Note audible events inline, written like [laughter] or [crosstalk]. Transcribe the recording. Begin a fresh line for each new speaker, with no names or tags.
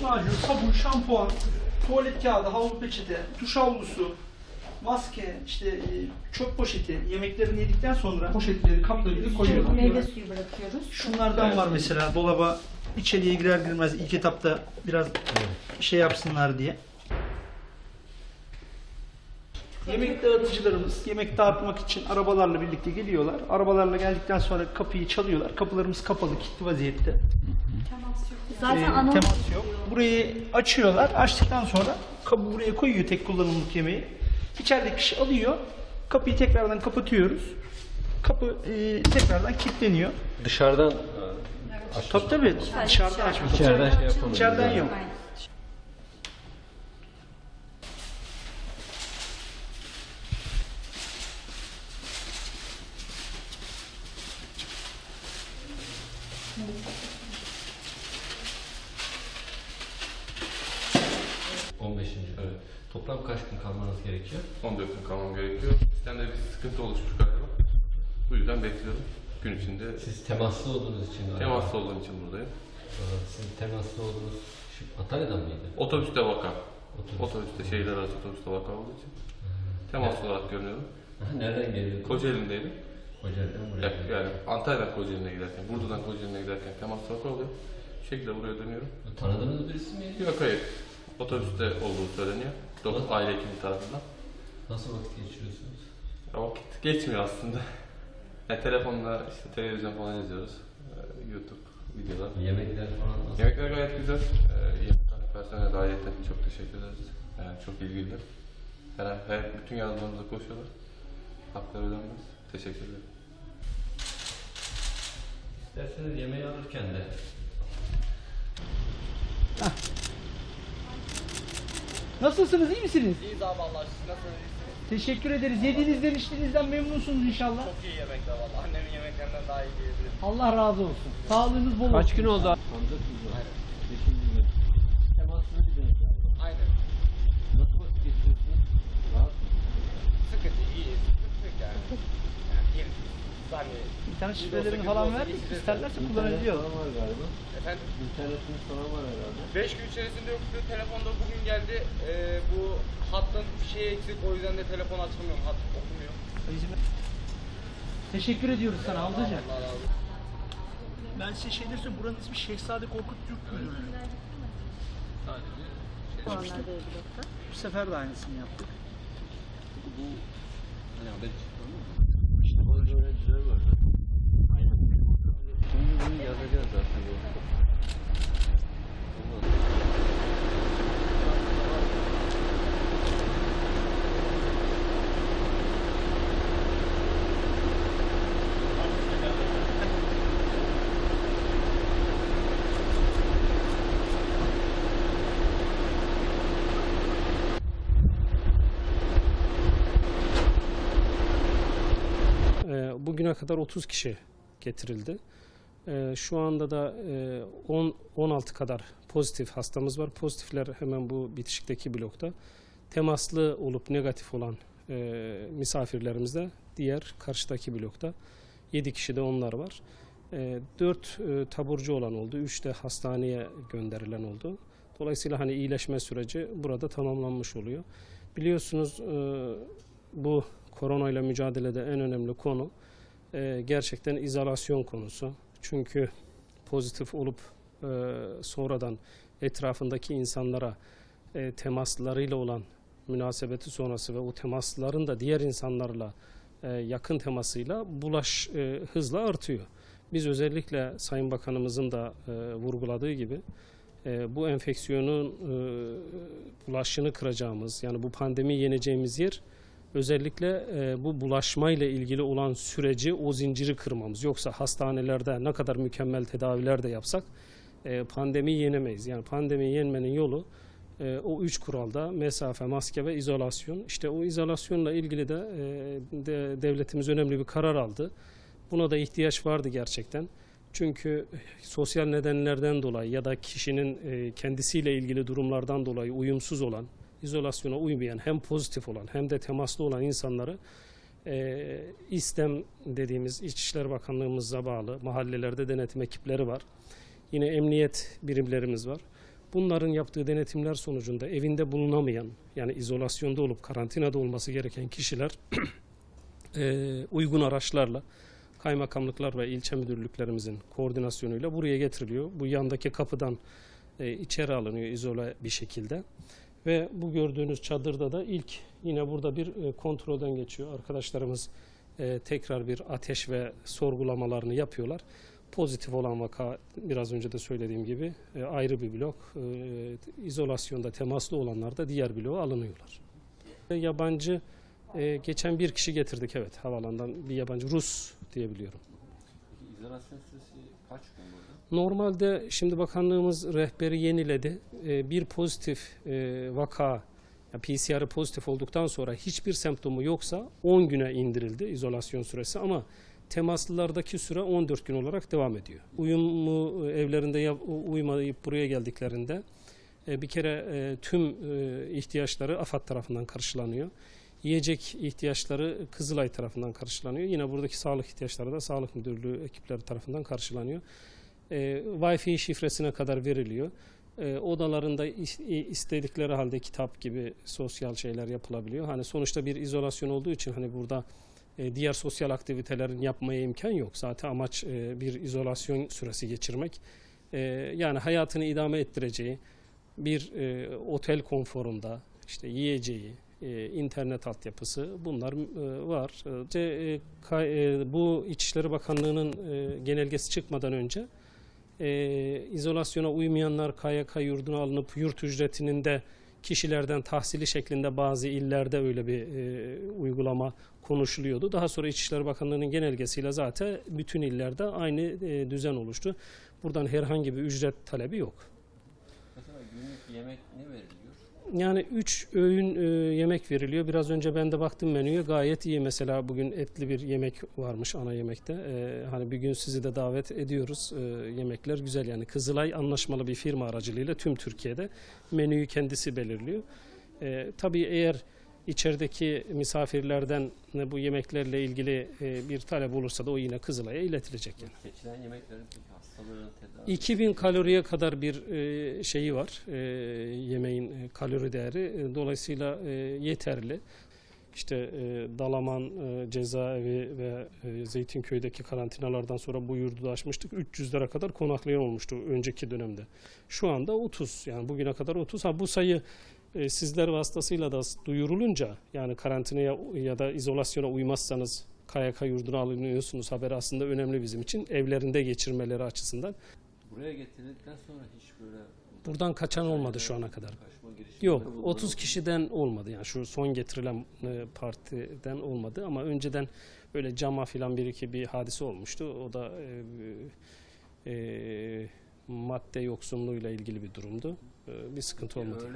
Diş macunu, sabun, şampuan, tuvalet kağıdı, havlu peçete, duş havlusu, maske, işte e, çöp poşeti, yemeklerini yedikten sonra poşetleri, kapları koyuyorlar.
Meyve suyu bırakıyoruz.
Şunlardan var mesela dolaba içeriye girer girmez ilk etapta biraz şey yapsınlar diye. Yemek dağıtıcılarımız yemek dağıtmak için arabalarla birlikte geliyorlar. Arabalarla geldikten sonra kapıyı çalıyorlar. Kapılarımız kapalı, kilitli vaziyette.
Zaten anons
temas yok. Burayı açıyorlar. Açtıktan sonra kapı buraya koyuyor tek kullanımlık yemeği. İçerideki kişi alıyor. Kapıyı tekrardan kapatıyoruz. Kapı e, tekrardan kilitleniyor.
Dışarıdan
Tabii tabii. Dışarıdan açmak.
İçeriden şey yapamıyoruz.
İçeriden
yani.
yok.
Hı. Toplam kaç gün kalmanız gerekiyor?
14 gün kalmam gerekiyor. Sistemde bir sıkıntı oluşmuş galiba. Bu yüzden bekliyorum. Gün içinde
Siz temaslı olduğunuz için galiba.
temaslı olduğum için buradayım.
Ee, Siz temaslı olduğunuz şu Antalya'dan mıydı?
Otobüste vaka.
Otobüs.
Otobüste şehirler arası otobüste vaka olduğu için. Temaslı olarak görünüyorum.
Aha, Nereden geliyor?
Kocaeli'ndeydim.
Kocaeli'den buraya.
Yani, yani Antalya'dan Kocaeli'ne giderken, Burdur'dan Kocaeli'ne giderken temaslı vaka oluyor. Bu şekilde buraya dönüyorum.
Tanıdığınız birisi miydi?
Bir vakayı otobüste olduğu söyleniyor. Doktor aile hekimi tarafından.
Nasıl vakit geçiriyorsunuz?
Ya vakit geçmiyor aslında. [laughs] Yani telefonla işte televizyon falan izliyoruz. Ee, YouTube videolar.
Yemekler falan nasıl?
Yemekler gayet güzel. Ee, yemekhane personeline de ayrıca çok teşekkür ederiz. Yani çok ilgililer. Her, her bütün yardımlarımıza koşuyorlar. Hakları ödenmez. Teşekkür ederim.
İsterseniz yemeği alırken de
Nasılsınız? iyi misiniz?
İyiyiz abi Allah siz nasılsınız?
Teşekkür ederiz. Yediğinizden içtiğinizden memnunsunuz inşallah.
Çok iyi yemekler valla. Annemin yemeklerinden daha iyi diyebilirim.
Allah razı olsun. Sağlığınız bol olsun.
Kaç gün oldu? Bir demek galiba.
Aynen.
Nasıl vakit geçiriyorsunuz? Rahat mı?
Sıkıntı iyi. Sıkıntı yok yani. Yani bir saniye. Yüz
şifrelerini falan verdik. İsterlerse
İnternet falan var galiba.
Efendim
İnternetiniz falan var herhalde.
5 gün içerisinde yoktu. Telefonda bugün geldi. Ee, bu hattın bir şey eksik. O yüzden de telefon açılmıyor. Hat okumuyor.
Teşekkür ediyoruz sana Hamzacığım.
Allah razı olsun.
Ben size şey söyleyeyim. Buranın ismi Şehzade Korkut Türk Müdürlüğü.
puanlarda blokta.
Bu sefer de aynısını yaptık.
İşte bazı öğrenciler var. Şimdi bunu yazacağız zaten.
Ee, Bugüne kadar 30 kişi getirildi. Ee, Şu anda da e, 10 16 kadar pozitif hastamız var. Pozitifler hemen bu bitişikteki blokta. Temaslı olup negatif olan e, misafirlerimiz de diğer karşıdaki blokta. 7 kişi de onlar var. 4 taburcu olan oldu. 3 de hastaneye gönderilen oldu. Dolayısıyla hani iyileşme süreci burada tamamlanmış oluyor. Biliyorsunuz e, bu koronayla mücadelede en önemli konu e, gerçekten izolasyon konusu. Çünkü pozitif olup e, sonradan etrafındaki insanlara e, temaslarıyla olan münasebeti sonrası ve o temasların da diğer insanlarla e, yakın temasıyla bulaş e, hızla artıyor. Biz özellikle Sayın Bakanımızın da e, vurguladığı gibi e, bu enfeksiyonun e, bulaşını kıracağımız yani bu pandemiyi yeneceğimiz yer özellikle e, bu bulaşmayla ilgili olan süreci o zinciri kırmamız. Yoksa hastanelerde ne kadar mükemmel tedaviler de yapsak e, pandemiyi yenemeyiz. Yani pandemiyi yenmenin yolu e, o üç kuralda mesafe, maske ve izolasyon. İşte o izolasyonla ilgili de, e, de devletimiz önemli bir karar aldı. Buna da ihtiyaç vardı gerçekten. Çünkü sosyal nedenlerden dolayı ya da kişinin e, kendisiyle ilgili durumlardan dolayı uyumsuz olan, izolasyona uymayan, hem pozitif olan hem de temaslı olan insanları e, İSTEM dediğimiz İçişleri Bakanlığımıza bağlı mahallelerde denetim ekipleri var. Yine emniyet birimlerimiz var. Bunların yaptığı denetimler sonucunda evinde bulunamayan yani izolasyonda olup karantinada olması gereken kişiler [clears throat] e, uygun araçlarla kaymakamlıklar ve ilçe müdürlüklerimizin koordinasyonuyla buraya getiriliyor. Bu yandaki kapıdan e, içeri alınıyor izole bir şekilde. Ve bu gördüğünüz çadırda da ilk yine burada bir e, kontrolden geçiyor. Arkadaşlarımız e, tekrar bir ateş ve sorgulamalarını yapıyorlar. Pozitif olan vaka biraz önce de söylediğim gibi e, ayrı bir blok. İzolasyonda temaslı olanlar da diğer bloğa alınıyorlar. Yabancı geçen bir kişi getirdik evet havalandan bir yabancı Rus diyebiliyorum.
İzolasyon süresi kaç gün burada?
Normalde şimdi bakanlığımız rehberi yeniledi. Ee, bir pozitif e, vaka ya PCR'ı pozitif olduktan sonra hiçbir semptomu yoksa 10 güne indirildi izolasyon süresi ama temaslılardaki süre 14 gün olarak devam ediyor. Uyumu e, evlerinde yap- uyumayıp buraya geldiklerinde e, bir kere tüm ihtiyaçları AFAD tarafından karşılanıyor. Yiyecek ihtiyaçları Kızılay tarafından karşılanıyor. Yine buradaki sağlık ihtiyaçları da Sağlık Müdürlüğü ekipleri tarafından karşılanıyor. E, Wi-Fi şifresine kadar veriliyor. E, odalarında istedikleri halde kitap gibi sosyal şeyler yapılabiliyor. Hani sonuçta bir izolasyon olduğu için hani burada e, diğer sosyal aktivitelerin yapmaya imkan yok. Zaten amaç e, bir izolasyon süresi geçirmek. E, yani hayatını idame ettireceği bir e, otel konforunda işte yiyeceği, e, internet altyapısı bunlar e, var. E, e, e, bu İçişleri Bakanlığı'nın genelgesi çıkmadan önce izolasyona uymayanlar KYK yurduna alınıp yurt ücretinin de kişilerden tahsili şeklinde bazı illerde öyle bir uygulama konuşuluyordu. Daha sonra İçişleri Bakanlığı'nın genelgesiyle zaten bütün illerde aynı düzen oluştu. Buradan herhangi bir ücret talebi yok.
Mesela günlük yemek ne veriliyor?
Yani üç öğün e, yemek veriliyor. Biraz önce ben de baktım menüye gayet iyi. Mesela bugün etli bir yemek varmış ana yemekte. E, hani bir gün sizi de davet ediyoruz. E, yemekler güzel yani. Kızılay anlaşmalı bir firma aracılığıyla tüm Türkiye'de menüyü kendisi belirliyor. E, tabii eğer içerideki misafirlerden bu yemeklerle ilgili e, bir talep olursa da o yine Kızılay'a iletilecek yani.
Seçilen yemeklerin peki hastalığın tedavisi?
2000 kaloriye kadar bir e, şeyi var e, yemeğin kalori değeri dolayısıyla yeterli. İşte e, Dalaman e, cezaevi ve e, Zeytinköy'deki karantinalardan sonra bu yurdu açmıştık. 300'lere kadar konaklayan olmuştu önceki dönemde. Şu anda 30 yani bugüne kadar 30. Ha bu sayı e, sizler vasıtasıyla da duyurulunca yani karantinaya ya da izolasyona uymazsanız KYK yurduna alınıyorsunuz haberi aslında önemli bizim için. Evlerinde geçirmeleri açısından.
Buraya getirildikten sonra hiç böyle
Buradan kaçan olmadı şu ana kadar. Yok
bulunuldu
30
mu?
kişiden olmadı yani şu son getirilen e, partiden olmadı ama önceden böyle cama filan bir iki bir hadise olmuştu. O da e, e, madde yoksunluğuyla ilgili bir durumdu. E, bir sıkıntı olmadı.